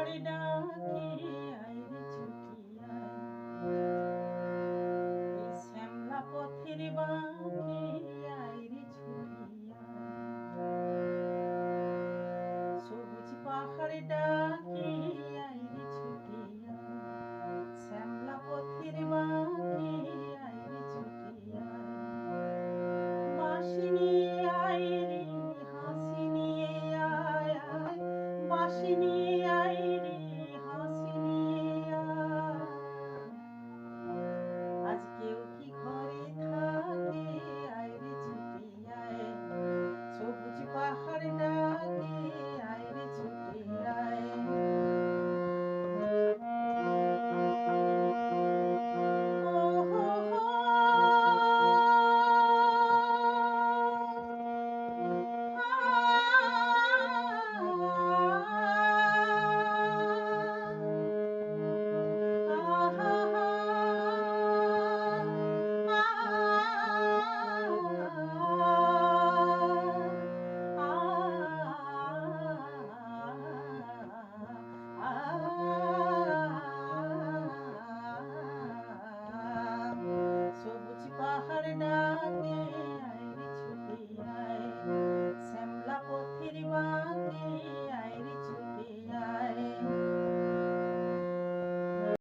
পাহাড়ে ডাকে আইরে ছুটিয়ায় এই শ্যামলা পথের বাঁকে আইরে ছুটিয়ায় সবুজ পাহাড়ে ডাকে আইরে ছুটিয়ায় শ্যামলা পথের বাঁকে আইরে ছুটিয়ায় বাঁশি নিয়ে হাসি নিয়ে আয় আয় বাঁশি নিয়ে আজকেও